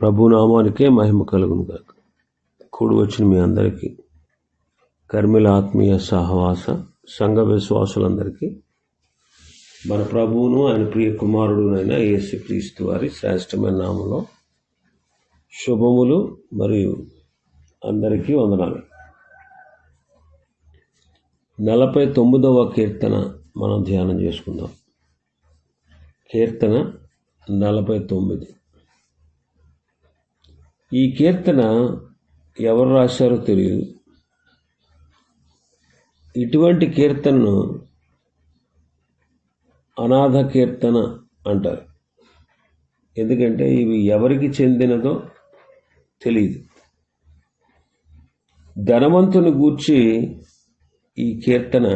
ప్రభునామానికే మహిమ కలుగును కాక కూడి వచ్చిన మీ అందరికీ కర్మిల ఆత్మీయ సహవాస సంఘ విశ్వాసులందరికీ మన ప్రభువును ఆయన ప్రియ కుమారుడునైన యేసుక్రీస్తు వారి శ్రేష్టమైన నామంలో శుభములు మరియు అందరికీ వందనాలు. నలభై తొమ్మిదవ కీర్తన మనం ధ్యానం చేసుకుందాం. కీర్తన నలభై తొమ్మిది. ఈ కీర్తన ఎవరు రాశారో తెలియదు ఇటువంటి కీర్తనను అనాథ కీర్తన అంటారు. ఎందుకంటే ఇవి ఎవరికి చెందినదో తెలియదు ధనవంతుని గూర్చి ఈ కీర్తన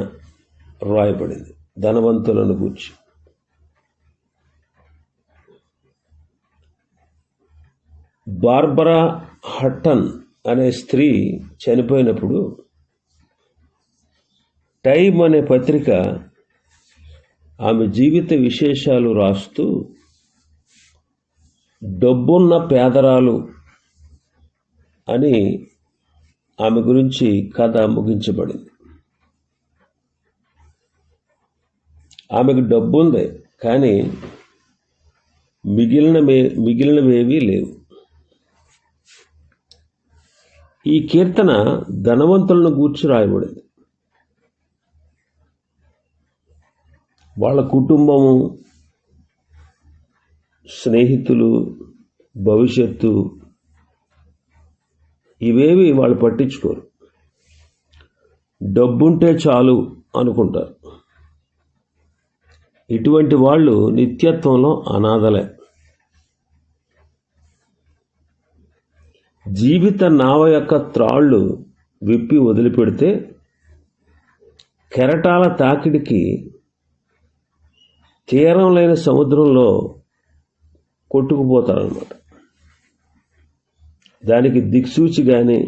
రాయబడింది. ధనవంతులను గూర్చి. బార్బరా హట్టన్ అనే స్త్రీ చనిపోయినప్పుడు టైమ్ అనే పత్రిక ఆమె జీవిత విశేషాలు రాస్తూ డబ్బున్న పేదరాలు అని ఆమె గురించి కథ ముగించబడింది. ఆమెకు డబ్బు ఉంది కానీ మిగిలిన మిగిలినవేవీ లేవు. ఈ కీర్తన ధనవంతులను గూర్చి రాయబడింది. వాళ్ళ కుటుంబము స్నేహితులు భవిష్యత్తు ఇవేవి వాళ్ళు పట్టించుకోరు. డబ్బుంటే చాలు అనుకుంటారు. ఇటువంటి వాళ్ళు నిత్యత్వంలో అనాథలే. జీవిత నావ యొక్క త్రాళ్ళు విప్పి వదిలిపెడితే కెరటాల తాకిడికి తీరం లేని సముద్రంలో కొట్టుకుపోతారనమాట దానికి దిక్సూచి కానీ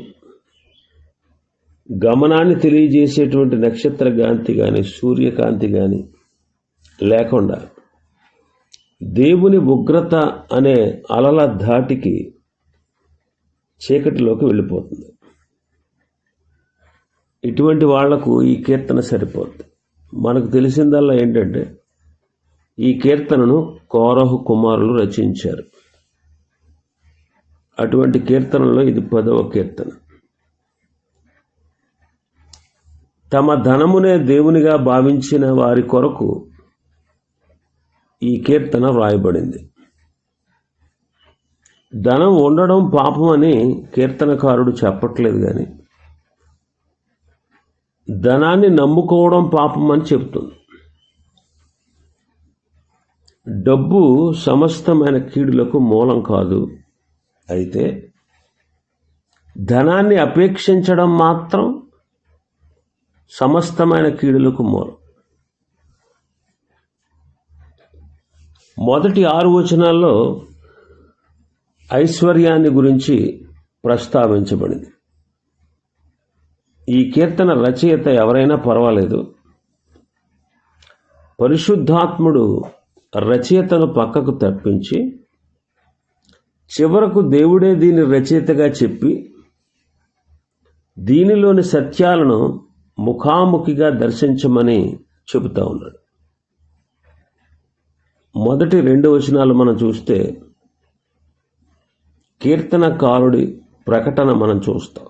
గమనాన్ని తెలియజేసేటువంటి నక్షత్రకాంతి కానీ సూర్యకాంతి కానీ లేకుండా దేవుని ఉగ్రత అనే అలల ధాటికి చీకటిలోకి వెళ్ళిపోతుంది. ఇటువంటి వాళ్ళకు ఈ కీర్తన సరిపోతుంది మనకు తెలిసిందల్లా ఏంటంటే ఈ కీర్తనను కోరహు కుమారులు రచించారు. అటువంటి కీర్తనలో ఇది పదవ కీర్తన. తమ ధనమునే దేవునిగా భావించిన వారి కొరకు ఈ కీర్తన వ్రాయబడింది. ధనం ఉండడం పాపం అని కీర్తనకారుడు చెప్పట్లేదు కానీ ధనాన్ని నమ్ముకోవడం పాపం అని చెప్తుంది. డబ్బు సమస్తమైన కీడులకు మూలం కాదు. అయితే ధనాన్ని అపేక్షించడం మాత్రం సమస్తమైన కీడులకు మూలం. మొదటి ఆరు వచనాల్లో ఐశ్వర్యాన్ని గురించి ప్రస్తావించబడింది. ఈ కీర్తన రచయిత ఎవరైనా పర్వాలేదు. పరిశుద్ధాత్ముడు రచయితను పక్కకు తప్పించి చివరకు దేవుడే దీని రచయితగా చెప్పి దీనిలోని సత్యాలను ముఖాముఖిగా దర్శించమని చెబుతా ఉన్నాడు. మొదటి రెండు వచనాలు మనం చూస్తే కీర్తనకారుడి ప్రకటన మనం చూస్తాం.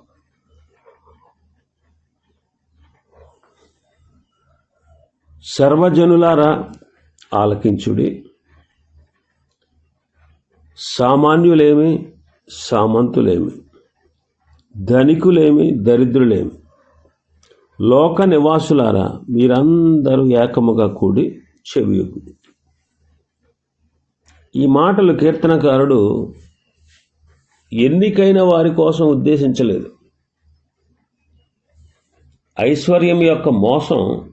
సర్వజనులారా ఆలకించుడి. సామాన్యులేమి సామంతులేమి. ధనికులేమి దరిద్రులేమి. లోక నివాసులారా మీరందరూ ఏకముగా కూడి చెవి ఈ మాటలు కీర్తనకారుడు ఎన్నికైన వారి కోసం ఉద్దేశించలేదు. ఐశ్వర్యం యొక్క మోసం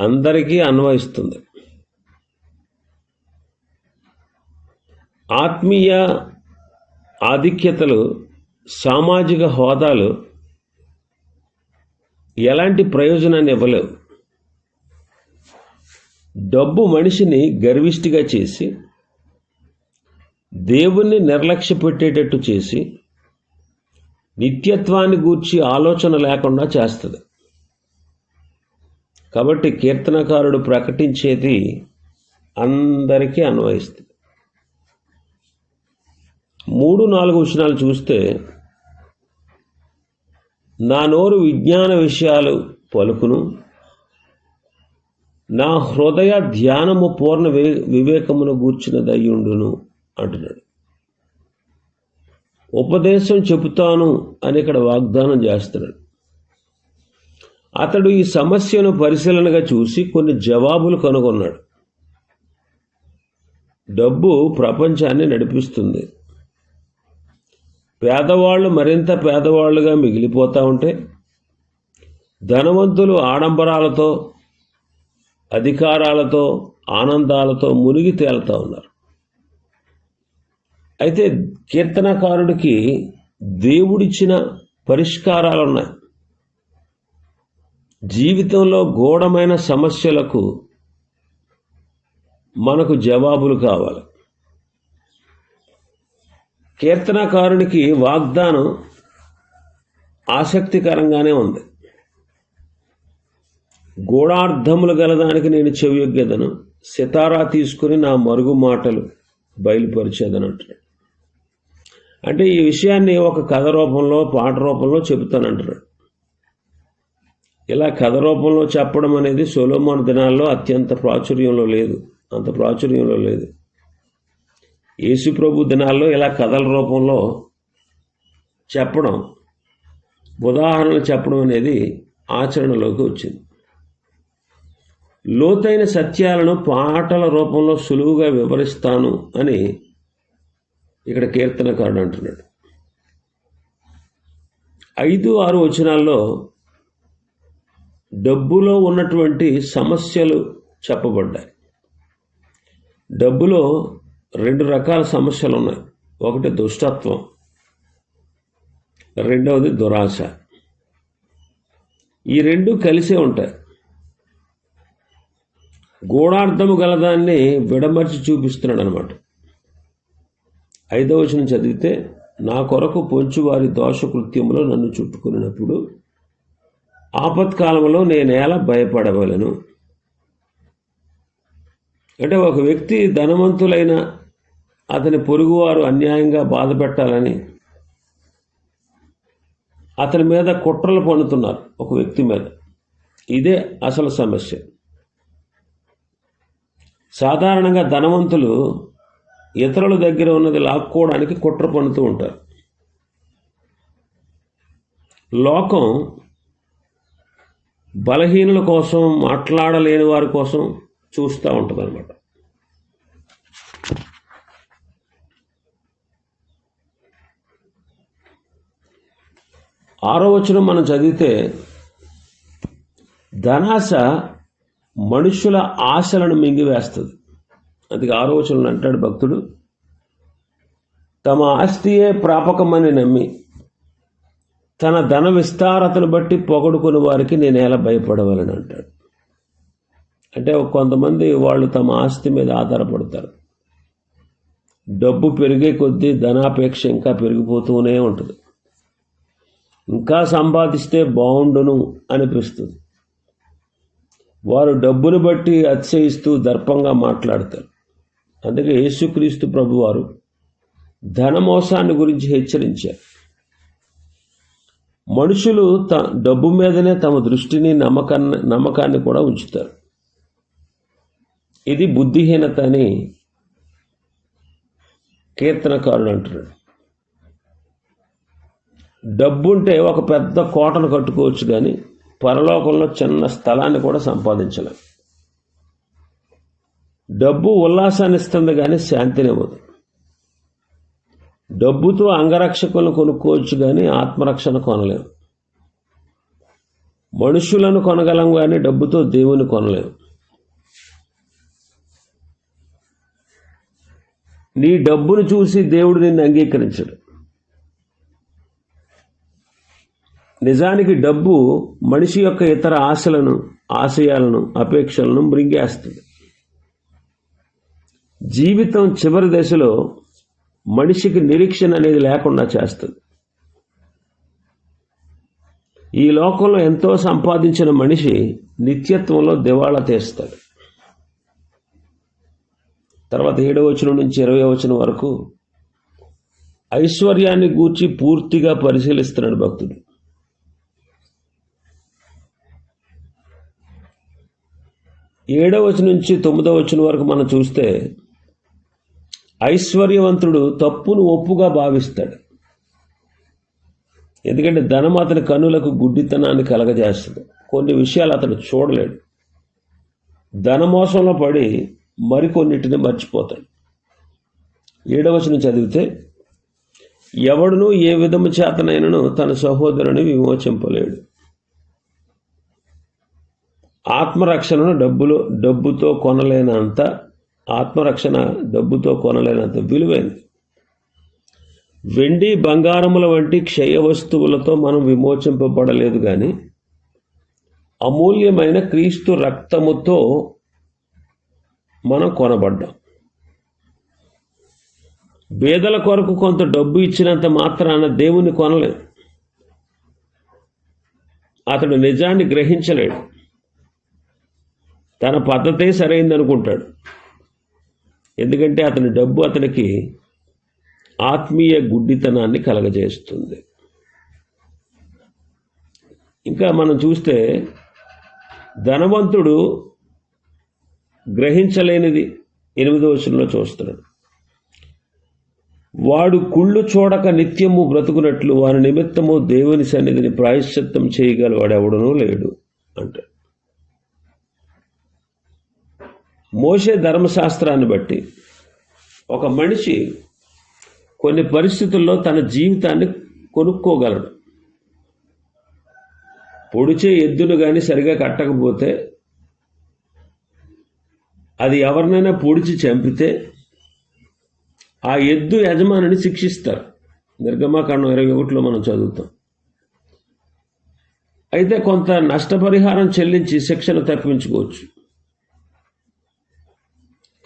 అందరికీ అన్వయిస్తుంది. ఆత్మీయ ఆధిక్యతలు సామాజిక హోదాలు ఎలాంటి ప్రయోజనాన్ని ఇవ్వలేవు. డబ్బు మనిషిని గర్విష్టిగా చేసి దేవుణ్ణి నిర్లక్ష్య పెట్టేటట్టు చేసి నిత్యత్వాన్ని గూర్చి ఆలోచన లేకుండా చేస్తుంది. కాబట్టి కీర్తనకారుడు ప్రకటించేది అందరికీ అన్వయిస్తుంది. మూడు నాలుగు విషయాలు చూస్తే నా నోరు విజ్ఞాన విషయాలు పలుకును నా హృదయ ధ్యానము పూర్ణ వి- వివేకమును గూర్చినదయ్యుండును. అంటున్నాడు. ఉపదేశం చెబుతాను అని ఇక్కడ వాగ్దానం చేస్తున్నాడు. అతడు ఈ సమస్యను పరిశీలనగా చూసి కొన్ని జవాబులు కనుగొన్నాడు. డబ్బు ప్రపంచాన్ని నడిపిస్తుంది. పేదవాళ్ళు మరింత పేదవాళ్ళుగా మిగిలిపోతూ ఉంటే ధనవంతులు ఆడంబరాలతో అధికారాలతో ఆనందాలతో మునిగి తేలుతూ ఉన్నారు. అయితే కీర్తనకారుడికి దేవుడిచ్చిన పరిష్కారాలు ఉన్నాయి జీవితంలో గూఢమైన సమస్యలకు మనకు జవాబులు కావాలి. కీర్తనకారునికి వాగ్దానం ఆసక్తికరంగానే ఉంది. గూఢార్థములు గలదానికి నేను చెవియొగ్గెదను సితారా తీసుకుని నా మరుగు మాటలు బయలుపరిచేదని అంటే ఈ విషయాన్ని ఒక కథ రూపంలో పాట రూపంలో చెబుతానంటారు. ఇలా కథ రూపంలో చెప్పడం అనేది సొలోమోన్ దినాల్లో అత్యంత ప్రాచుర్యంలో లేదు. అంత ప్రాచుర్యంలో లేదు. యేసు ప్రభు దినాల్లో ఇలా కథల రూపంలో చెప్పడం ఉదాహరణలు చెప్పడం అనేది ఆచరణలోకి వచ్చింది. లోతైన సత్యాలను పాటల రూపంలో సులువుగా వివరిస్తాను అని ఇక్కడ కీర్తనకారుడు అంటున్నాడు. ఐదు ఆరు వచనాల్లో డబ్బులో ఉన్నటువంటి సమస్యలు చెప్పబడ్డాయి. డబ్బులో రెండు రకాల సమస్యలు ఉన్నాయి. ఒకటి దుష్టత్వం రెండవది దురాశ. ఈ రెండు కలిసే ఉంటాయి. గూఢార్థము గలదాన్ని విడమర్చి చూపిస్తున్నాడు అనమాట ఐదవ వచనం చదివితే నా కొరకు పొంచు వారి దోషకృత్యములో నన్ను చుట్టుకున్నప్పుడు ఆపత్కాలంలో నేనేలా భయపడవలను? అంటే ఒక వ్యక్తి ధనవంతులైన అతని పొరుగువారు అన్యాయంగా బాధ పెట్టాలని అతని మీద కుట్రలు పన్నుతున్నారు ఒక వ్యక్తి మీద. ఇదే అసలు సమస్య. సాధారణంగా ధనవంతులు ఇతరుల దగ్గర ఉన్నది లాక్కోవడానికి కుట్ర పన్నుతూ ఉంటారు. లోకం బలహీనుల కోసం మాట్లాడలేని వారి కోసం చూస్తూ ఉంటుంది అనమాట ఆరో వచనం మనం చదివితే ధనాశ మనుషుల ఆశలను మింగివేస్తుంది. అందుకే ఆలోచనలు అంటాడు భక్తుడు తమ ఆస్తియే ప్రాపకమని నమ్మి తన ధన విస్తారతను బట్టి పొగడుకుని వారికి నేను ఎలా భయపడవాలని అంటాడు. అంటే కొంతమంది వాళ్ళు తమ ఆస్తి మీద ఆధారపడతారు. డబ్బు పెరిగే కొద్దీ ధనాపేక్ష ఇంకా పెరిగిపోతూనే ఉంటుంది. ఇంకా సంపాదిస్తే బాగుండును అనిపిస్తుంది. వారు డబ్బును బట్టి అతిశయిస్తూ దర్పంగా మాట్లాడతారు. అందుకే యేసుక్రీస్తు ప్రభువారు ధన మోసాన్ని గురించి హెచ్చరించారు. మనుషులు త డబ్బు మీదనే తమ దృష్టిని నమ్మకాన్ని నమ్మకాన్ని కూడా ఉంచుతారు. ఇది బుద్ధిహీనత అని కీర్తనకారుడు అంటున్నాడు. డబ్బుంటే ఒక పెద్ద కోటను కట్టుకోవచ్చు కానీ పరలోకంలో చిన్న స్థలాన్ని కూడా సంపాదించలేం. డబ్బు ఉల్లాసాన్ని ఇస్తుంది కానీ శాంతినివ్వదు. డబ్బుతో అంగరక్షకులను కొనుక్కోవచ్చు కానీ ఆత్మరక్షణ కొనలేము మనుషులను కొనగలం కానీ డబ్బుతో దేవుని కొనలేము నీ డబ్బును చూసి దేవుడు నిన్ను అంగీకరించడు. నిజానికి డబ్బు మనిషి యొక్క ఇతర ఆశలను ఆశయాలను అపేక్షలను మృంగేస్తుంది. జీవితం చివరి దశలో మనిషికి నిరీక్షణ అనేది లేకుండా చేస్తుంది. ఈ లోకంలో ఎంతో సంపాదించిన మనిషి నిత్యత్వంలో దివాళా తీస్తాడు. తర్వాత ఏడవ వచనం నుంచి ఇరవై వచనం వరకు ఐశ్వర్యాన్ని గూర్చి పూర్తిగా పరిశీలిస్తున్నాడు భక్తుడు. ఏడవ వచనం నుంచి తొమ్మిదవ వచనం వరకు మనం చూస్తే ఐశ్వర్యవంతుడు తప్పును ఒప్పుగా భావిస్తాడు. ఎందుకంటే ధనం అతని కన్నులకు గుడ్డితనాన్ని కలగజేస్తుంది. కొన్ని విషయాలు అతడు చూడలేడు. ధనమోసంలో పడి మరికొన్నిటిని మర్చిపోతాడు. ఏడవచనం చదివితే ఎవడును ఏ విధము చేతనైనను తన సహోదరుని విమోచింపలేడు. ఆత్మరక్షణను డబ్బులో డబ్బుతో కొనలేనంత ఆత్మరక్షణ డబ్బుతో కొనలేనంత విలువైనది వెండి బంగారముల వంటి క్షయ వస్తువులతో మనం విమోచింపబడలేదు కానీ అమూల్యమైన క్రీస్తు రక్తముతో మనం కొనబడ్డాం. పేదల కొరకు కొంత డబ్బు ఇచ్చినంత మాత్రాన దేవుని కొనలేదు. అతడు నిజాన్ని గ్రహించలేడు. తన పద్ధతే సరైందనుకుంటాడు. ఎందుకంటే అతని డబ్బు అతనికి ఆత్మీయ గుడ్డితనాన్ని కలగజేస్తుంది. ఇంకా మనం చూస్తే ధనవంతుడు గ్రహించలేనిది ఎనిమిదో వచనంలో చూస్తున్నాడు. వాడు కుళ్ళు చూడక నిత్యము బ్రతుకున్నట్లు వారి నిమిత్తము దేవుని సన్నిధిని ప్రాయశ్చిత్తం చేయగలవాడెవడనూ లేడు అంటాడు. మోసే ధర్మశాస్త్రాన్ని బట్టి ఒక మనిషి కొన్ని పరిస్థితుల్లో తన జీవితాన్ని కొనుక్కోగలడు. పొడిచే ఎద్దును కానీ సరిగా కట్టకపోతే అది ఎవరినైనా పొడిచి చంపితే ఆ ఎద్దు యజమానిని శిక్షిస్తారు. నిర్గమాకాండం ఇరవై ఒకటిలో మనం చదువుతాం. అయితే కొంత నష్టపరిహారం చెల్లించి శిక్షను తప్పించుకోవచ్చు.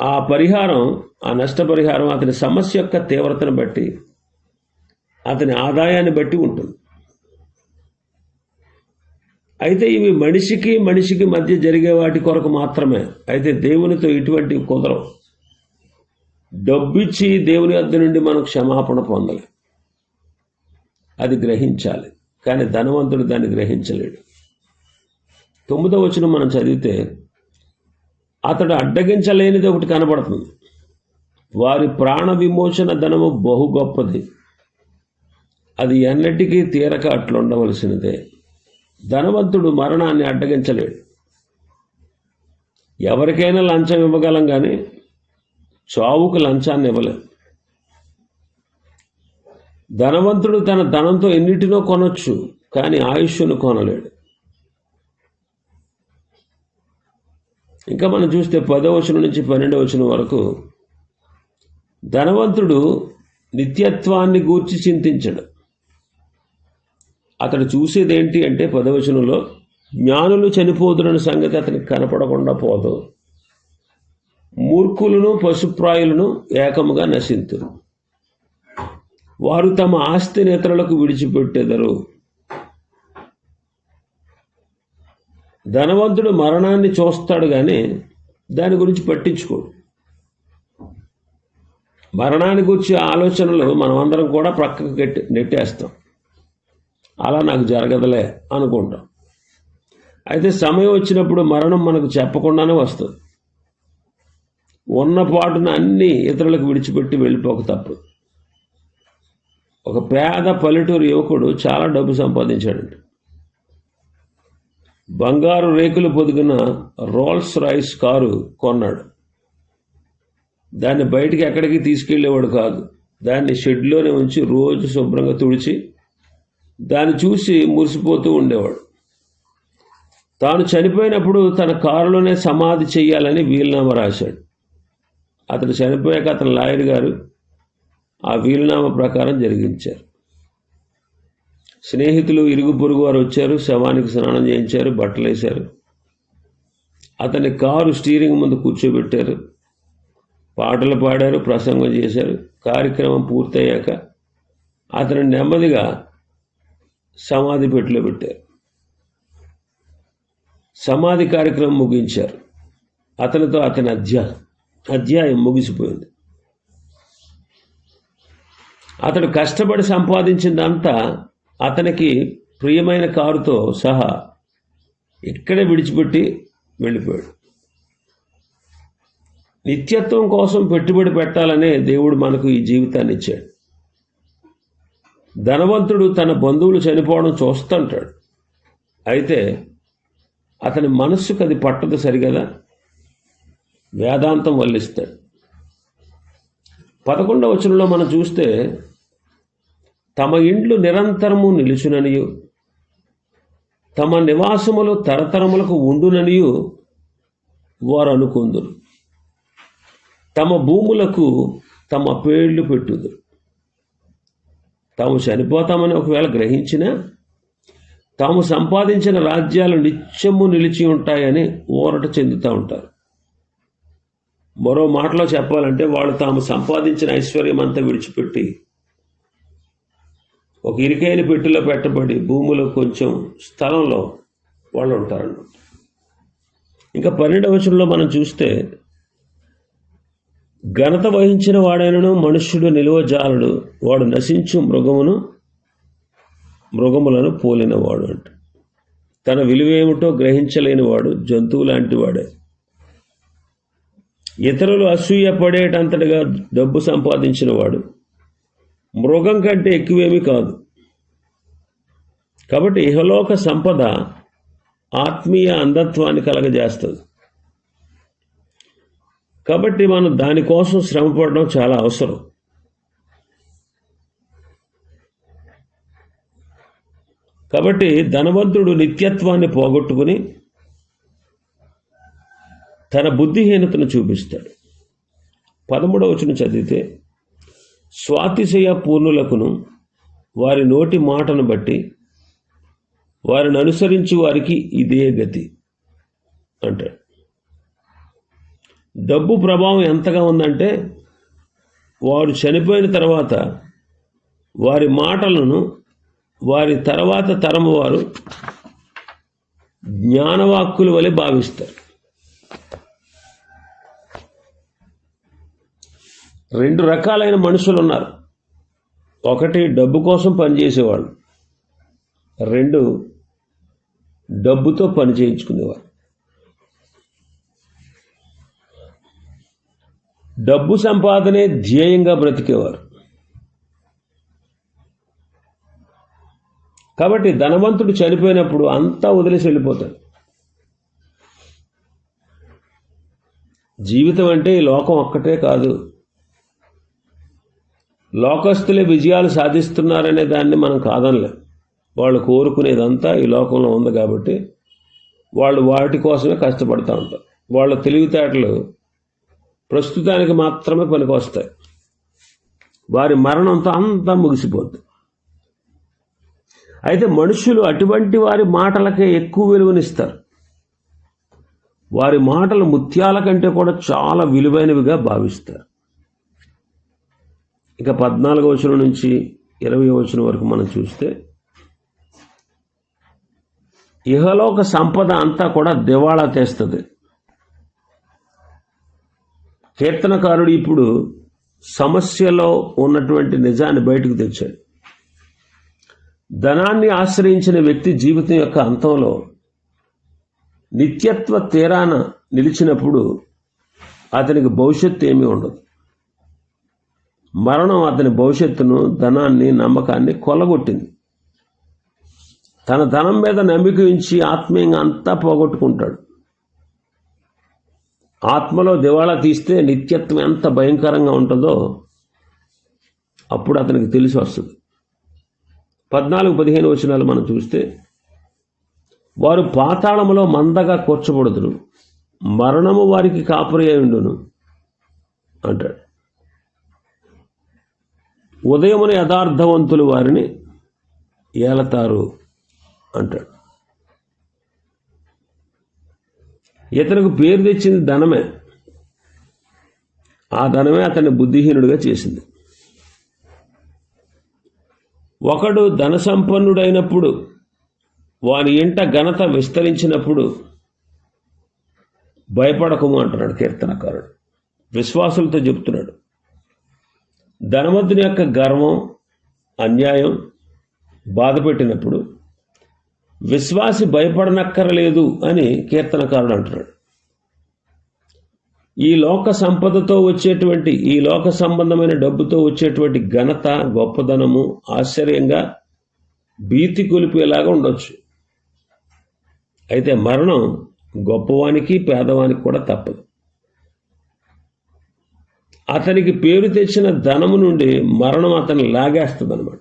ఆ పరిహారం ఆ నష్టపరిహారం అతని సమస్య యొక్క తీవ్రతను బట్టి అతని ఆదాయాన్ని బట్టి ఉంటుంది. అయితే ఇవి మనిషికి మనిషికి మధ్య జరిగే వాటి కొరకు మాత్రమే. అయితే దేవునితో ఇటువంటి కుదరవు. డబ్బిచ్చి దేవుని వద్ద నుండి మనం క్షమాపణ పొందాలి. అది గ్రహించాలి. కానీ ధనవంతుడు దాన్ని గ్రహించలేడు. తొమ్మిదో వచ్చిన మనం చదివితే అతడు అడ్డగించలేనిది ఒకటి కనబడుతుంది. వారి ప్రాణ విమోచన ధనము బహు గొప్పది. అది ఎన్నటికీ తీరక అట్లుండవలసినదే ధనవంతుడు మరణాన్ని అడ్డగించలేడు. ఎవరికైనా లంచం ఇవ్వగలం కానీ చావుకు లంచాన్ని ఇవ్వలేం ధనవంతుడు తన ధనంతో ఎన్నిటినో కొనొచ్చు కానీ ఆయుష్ను కొనలేడు. ఇంకా మనం చూస్తే పదో వచనం నుంచి పన్నెండవ వచనం వరకు ధనవంతుడు నిత్యత్వాన్ని గూర్చి చింతించడు. అతడు చూసేది ఏంటి అంటే పదవచనంలో జ్ఞానులు చనిపోతున్న సంగతి అతనికి కనపడకుండా పోదు. మూర్ఖులను పశుప్రాయులను ఏకముగా నశింతురు. వారు తమ ఆస్తి నేతలకు విడిచిపెట్టెదరు. ధనవంతుడు మరణాన్ని చూస్తాడు కానీ దాని గురించి పట్టించుకోడు. మరణాన్ని గురించి ఆలోచనలు మనమందరం కూడా ప్రక్కకు కట్టి నెట్టేస్తాం. అలా నాకు జరగదులే అనుకుంటాం. అయితే సమయం వచ్చినప్పుడు మరణం మనకు చెప్పకుండానే వస్తుంది. ఉన్న పాటున అన్ని ఇతరులకు విడిచిపెట్టి వెళ్ళిపోక తప్పు. ఒక పేద పల్లెటూరు యువకుడు చాలా డబ్బు సంపాదించాడంట. బంగారు రేకులు పొదిగిన రోల్స్ రాయిస్ కారు కొన్నాడు. దాన్ని బయటికి ఎక్కడికి తీసుకెళ్ళేవాడు కాదు. దాన్ని షెడ్లోనే ఉంచి రోజు శుభ్రంగా తుడిచి దాన్ని చూసి మురిసిపోతూ ఉండేవాడు. తాను చనిపోయినప్పుడు తన కారులోనే సమాధి చెయ్యాలని వీలునామా రాశాడు. అతను చనిపోయాక అతని లాయర్ గారు ఆ వీలునామా ప్రకారం జరిగించారు. స్నేహితులు ఇరుగు పొరుగు వారు వచ్చారు శవానికి స్నానం చేయించారు బట్టలు వేశారు. అతని కారు స్టీరింగ్ ముందు కూర్చోబెట్టారు. పాటలు పాడారు ప్రసంగం చేశారు. కార్యక్రమం పూర్తయ్యాక అతను నెమ్మదిగా సమాధి పెట్టిలో పెట్టారు. సమాధి కార్యక్రమం ముగించారు. అతనితో అతని అధ్యా అధ్యాయం ముగిసిపోయింది. అతడు కష్టపడి సంపాదించిందంతా అతనికి ప్రియమైన కారుతో సహా ఇక్కడే విడిచిపెట్టి వెళ్ళిపోయాడు. నిత్యత్వం కోసం పెట్టుబడి పెట్టాలనే దేవుడు మనకు ఈ జీవితాన్ని ఇచ్చాడు. ధనవంతుడు తన బంధువులు చనిపోవడం చూస్తుంటాడు. అయితే అతని మనస్సుకు అది పట్టదు సరిగదా? వేదాంతం వల్లిస్తాడు. పదకొండవ వచనంలో మనం చూస్తే తమ ఇండ్లు నిరంతరము నిలుచుననియు. తమ నివాసములు తరతరములకు ఉండుననియు వారు అనుకుందురు తమ భూములకు తమ పేర్లు పెట్టుదురు. తాము చనిపోతామని ఒకవేళ గ్రహించినా తాము సంపాదించిన రాజ్యాలు నిత్యము నిలిచి ఉంటాయని ఊరట చెందుతూ ఉంటారు. మరో మాటలో చెప్పాలంటే వాళ్ళు తాము సంపాదించిన ఐశ్వర్యం అంతా విడిచిపెట్టి ఒక ఇరికైన పెట్టులో పెట్టబడి భూమిలో కొంచెం స్థలంలో వాళ్ళు ఉంటారన్నమాట ఇంకా పన్నెండవ వచనంలో మనం చూస్తే ఘనత వహించిన వాడైనను మనుష్యుడు నిలువజాలడు వాడు నశించు మృగమును మృగములను పోలినవాడు అంట. తన విలువేమిటో గ్రహించలేని వాడు జంతువు లాంటి వాడే ఇతరులు అసూయ పడేటంతటిగా డబ్బు సంపాదించిన వాడు మృగం కంటే ఎక్కువేమీ కాదు. కాబట్టి ఇహలోక సంపద ఆత్మీయ అంధత్వాన్ని కలగజేస్తుంది. కాబట్టి మనం దానికోసం శ్రమపడడం చాలా అవసరం. కాబట్టి ధనవంతుడు నిత్యత్వాన్ని పోగొట్టుకుని తన బుద్ధిహీనతను చూపిస్తాడు. పదమూడవ చదివితే స్వాతిశయ పూర్ణులకును వారి నోటి మాటను బట్టి వారిని అనుసరించి వారికి ఇదే గతి అంటాడు. డబ్బు ప్రభావం ఎంతగా ఉందంటే వారు చనిపోయిన తర్వాత వారి మాటలను వారి తర్వాత తరము వారు జ్ఞానవాక్కుల వలె భావిస్తారు. రెండు రకాలైన మనుషులు ఉన్నారు ఒకటి డబ్బు కోసం పనిచేసేవాళ్ళు. రెండు డబ్బుతో పని చేయించుకునేవారు. డబ్బు సంపాదనే ధ్యేయంగా బ్రతికేవారు. కాబట్టి ధనవంతుడు చనిపోయినప్పుడు అంతా వదిలేసి వెళ్ళిపోతాడు. జీవితం అంటే ఈ లోకం ఒక్కటే కాదు. లోకస్తులే విజయాలు సాధిస్తున్నారనే దాన్ని మనం కాదనలేం. వాళ్ళు కోరుకునేదంతా ఈ లోకంలో ఉంది కాబట్టి వాళ్ళు వాటి కోసమే కష్టపడుతూ ఉంటారు. వాళ్ళ తెలివితేటలు ప్రస్తుతానికి మాత్రమే పనికొస్తాయి. వారి మరణంతో అంతా ముగిసిపోద్ది. అయితే మనుషులు అటువంటి వారి మాటలకే ఎక్కువ విలువనిస్తారు. వారి మాటలు ముత్యాల కంటే కూడా చాలా విలువైనవిగా భావిస్తారు. ఇక పద్నాలుగో వచనం నుంచి ఇరవై వచనం వరకు మనం చూస్తే ఇహలోక సంపద అంతా కూడా దివాళా తెస్తుంది. కీర్తనకారుడు ఇప్పుడు సమస్యలో ఉన్నటువంటి నిజాన్ని బయటకు తెచ్చాడు. ధనాన్ని ఆశ్రయించిన వ్యక్తి జీవితం యొక్క అంతంలో నిత్యత్వ తీరాన నిలిచినప్పుడు అతనికి భవిష్యత్తు ఏమీ ఉండదు. మరణం అతని భవిష్యత్తును ధనాన్ని నమ్మకాన్ని కొల్లగొట్టింది. తన ధనం మీద నమ్మిక ఉంచి ఆత్మీయంగా అంతా పోగొట్టుకుంటాడు. ఆత్మలో దివాళా తీస్తే నిత్యత్వం ఎంత భయంకరంగా ఉంటుందో అప్పుడు అతనికి తెలిసి వస్తుంది. పద్నాలుగు పదిహేను వచనాలు మనం చూస్తే వారు పాతాళములో మందగా కూర్చబడుదురు. మరణము వారికి కాపురయ్యుండును అంటాడు. ఉదయమున యథార్థవంతులు వారిని ఏలతారు అంటాడు. ఇతనికి పేరు తెచ్చింది ధనమే. ఆ ధనమే అతన్ని బుద్ధిహీనుడిగా చేసింది. ఒకడు ధన సంపన్నుడైనప్పుడు వాని ఇంట ఘనత విస్తరించినప్పుడు భయపడకము అంటున్నాడు కీర్తనకారుడు. విశ్వాసులతో చెప్తున్నాడు ధనవంతుని యొక్క గర్వం అన్యాయం బాధ పెట్టినప్పుడు విశ్వాసి భయపడనక్కరలేదు అని కీర్తనకారుడు అంటున్నాడు. ఈ లోక సంపదతో వచ్చేటువంటి ఈ లోక సంబంధమైన డబ్బుతో వచ్చేటువంటి ఘనత గొప్పదనము ఆశ్చర్యంగా భీతి కొలిపేలాగా ఉండొచ్చు. అయితే మరణం గొప్పవానికి పేదవానికి కూడా తప్పదు. అతనికి పేరు తెచ్చిన ధనము నుండి మరణం అతన్ని లాగేస్తుంది అనమాట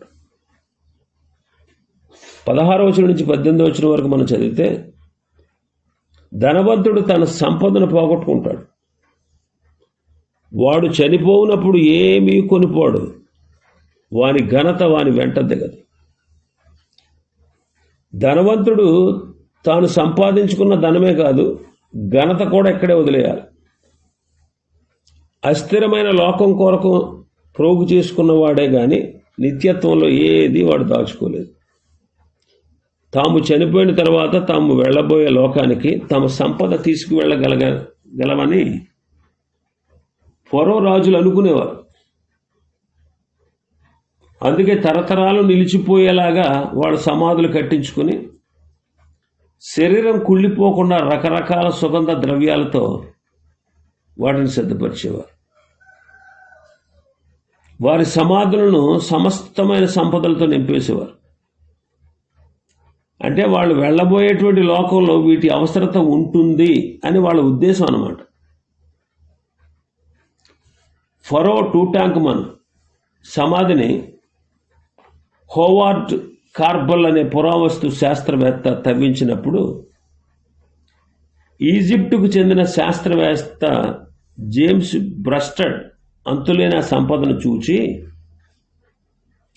పదహారవ వచనం నుంచి పద్దెనిమిది వచనం వరకు మనం చదివితే ధనవంతుడు తన సంపదను పోగొట్టుకుంటాడు. వాడు చనిపోనప్పుడు ఏమీ కొనిపోడు వాని ఘనత వాని వెంట దిగదు. ధనవంతుడు తాను సంపాదించుకున్న ధనమే కాదు ఘనత కూడా ఇక్కడే వదిలేయాలి. అస్థిరమైన లోకం కొరకు ప్రోగు చేసుకున్నవాడే కానీ నిత్యత్వంలో ఏది వాడు దాచుకోలేదు. తాము చనిపోయిన తర్వాత తాము వెళ్ళబోయే లోకానికి తమ సంపద తీసుకువెళ్ళగలగ గలవని రాజులు అనుకునేవారు. అందుకే తరతరాలు నిలిచిపోయేలాగా వాళ్ళు సమాధులు కట్టించుకుని శరీరం కుళ్ళిపోకుండా రకరకాల సుగంధ ద్రవ్యాలతో వాటిని సిద్ధపరిచేవారు. వారి సమాధులను సమస్తమైన సంపదలతో నింపేసేవారు. అంటే వాళ్ళు వెళ్ళబోయేటువంటి లోకంలో వీటి అవసరత ఉంటుంది అని వాళ్ళ ఉద్దేశం అనమాట ఫరో టూ ట్యాంక్ మన్ సమాధిని హోవార్డ్ కార్బల్ అనే పురావస్తు శాస్త్రవేత్త తవ్వించినప్పుడు ఈజిప్టుకు చెందిన శాస్త్రవేత్త జేమ్స్ బ్రస్టడ్ అంతులేని ఆ సంపదను చూచి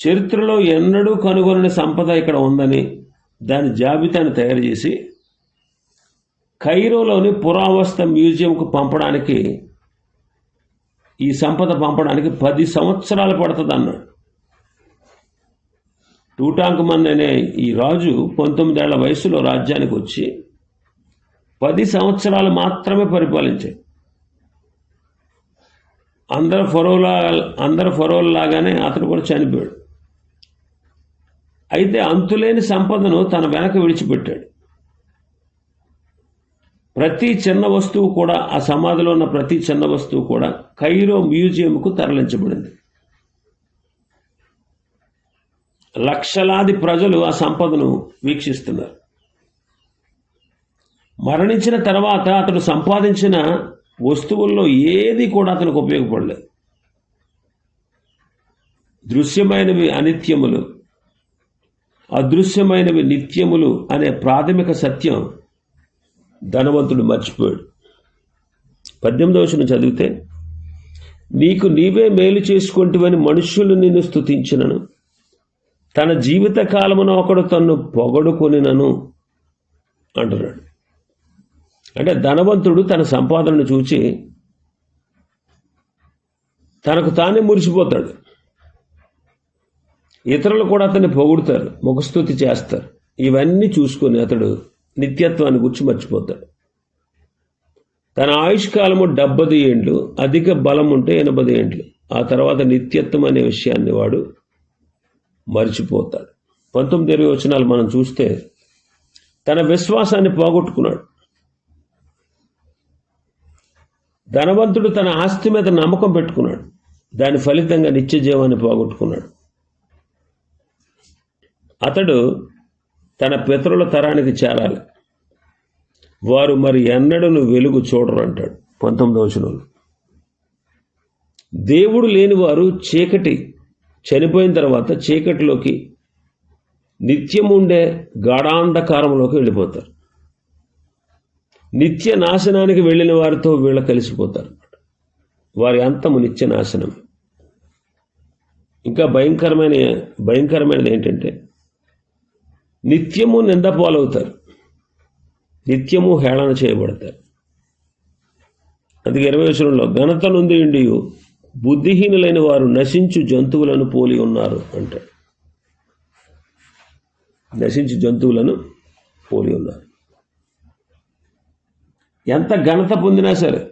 చరిత్రలో ఎన్నడూ కనుగొనని సంపద ఇక్కడ ఉందని దాని జాబితాను తయారు చేసి కైరోలోని పురావస్త మ్యూజియంకు పంపడానికి ఈ సంపద పంపడానికి పది సంవత్సరాలు పడుతుంది అన్నాడు. టూటాంకమన్ అనే ఈ రాజు పంతొమ్మిదేళ్ళ వయసులో రాజ్యానికి వచ్చి పది సంవత్సరాలు మాత్రమే పరిపాలించాడు. అందరు ఫరోలా అందరు ఫరోల్లాగానే అతను కూడా చనిపోయాడు. అయితే అంతులేని సంపదను తన వెనక విడిచిపెట్టాడు. ప్రతి చిన్న వస్తువు కూడా ఆ సమాధిలో ఉన్న ప్రతి చిన్న వస్తువు కూడా కైరో మ్యూజియంకు తరలించబడింది. లక్షలాది ప్రజలు ఆ సంపదను వీక్షిస్తున్నారు. మరణించిన తర్వాత అతడు సంపాదించిన వస్తువుల్లో ఏది కూడా అతనికి ఉపయోగపడలేదు. దృశ్యమైనవి అనిత్యములు అదృశ్యమైనవి నిత్యములు అనే ప్రాథమిక సత్యం ధనవంతుడు మర్చిపోయాడు. పద్దెనిమిదవ వచనం చదివితే నీకు నీవే మేలు చేసుకుంటువని మనుష్యులు నిన్ను స్తుతించినను. తన జీవిత కాలమున ఒకడు తన్ను పొగడుకొనినను అంటున్నాడు. అంటే ధనవంతుడు తన సంపాదనను చూచి తనకు తానే మురిసిపోతాడు. ఇతరులు కూడా అతన్ని పొగుడుతారు ముఖస్థుతి చేస్తారు. ఇవన్నీ చూసుకొని అతడు నిత్యత్వాన్ని గుర్చి మర్చిపోతాడు. తన ఆయుష్కాలము డెబ్బది ఏండ్లు అధిక బలం ఉంటే ఎనభై ఏండ్లు. ఆ తర్వాత నిత్యత్వం అనే విషయాన్ని వాడు మర్చిపోతాడు. పంతొమ్మిది ఇరవై వచనాలు మనం చూస్తే తన విశ్వాసాన్ని పోగొట్టుకున్నాడు. ధనవంతుడు తన ఆస్తి మీద నమ్మకం పెట్టుకున్నాడు. దాని ఫలితంగా నిత్య జీవాన్ని పోగొట్టుకున్నాడు. అతడు తన పితరుల తరానికి చేరాలి. వారు మరి ఎన్నడను వెలుగు చూడరు అంటాడు పంతొమ్మిదవ వచనంలో. దేవుడు లేని వారు చీకటి చనిపోయిన తర్వాత చీకటిలోకి నిత్యం ఉండే గాఢాంధకారంలోకి వెళ్ళిపోతారు. నిత్య నాశనానికి వెళ్ళిన వారితో వీళ్ళ కలిసిపోతారు. వారి అంతము నిత్య నాశనం. ఇంకా భయంకరమైన భయంకరమైనది ఏంటంటే నిత్యము నిందపాలవుతారు. నిత్యము హేళన చేయబడతారు. అందుకే ఇరవై వచనంలో ఘనత నుండి ఉండి బుద్ధిహీనులైన వారు నశించు జంతువులను పోలి ఉన్నారు అంటే నశించు జంతువులను పోలి ఉన్నారు. ఎంత ఘనత పొందినా సరే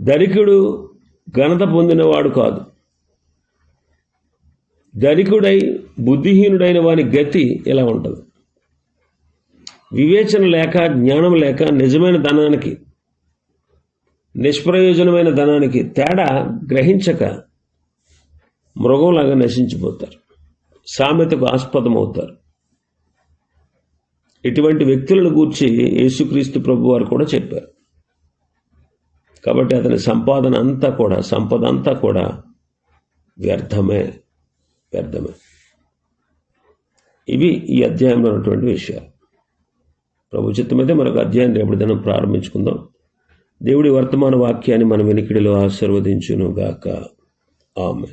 ధనికుడు ఘనత పొందినవాడు కాదు. ధనికుడై బుద్ధిహీనుడైన వాని గతి ఇలా ఉంటుంది? వివేచన లేక జ్ఞానం లేక నిజమైన ధనానికి నిష్ప్రయోజనమైన ధనానికి తేడా గ్రహించక మృగంలాగా నశించిపోతారు. సామెతకు ఆస్పదమవుతారు. ఇటువంటి వ్యక్తులను గూర్చి యేసుక్రీస్తు ప్రభు వారు కూడా చెప్పారు. కాబట్టి అతని సంపాదన అంతా కూడా సంపద అంతా కూడా వ్యర్థమే వ్యర్థమే. ఇవి ఈ అధ్యాయంలో ఉన్నటువంటి విషయాలు. ప్రభు చిత్తమైతే మరొక అధ్యాయం రేపటి దినం ప్రారంభించుకుందాం. దేవుడి వర్తమాన వాక్యాన్ని మన వెనికిడిలో ఆశీర్వదించును గాక ఆమె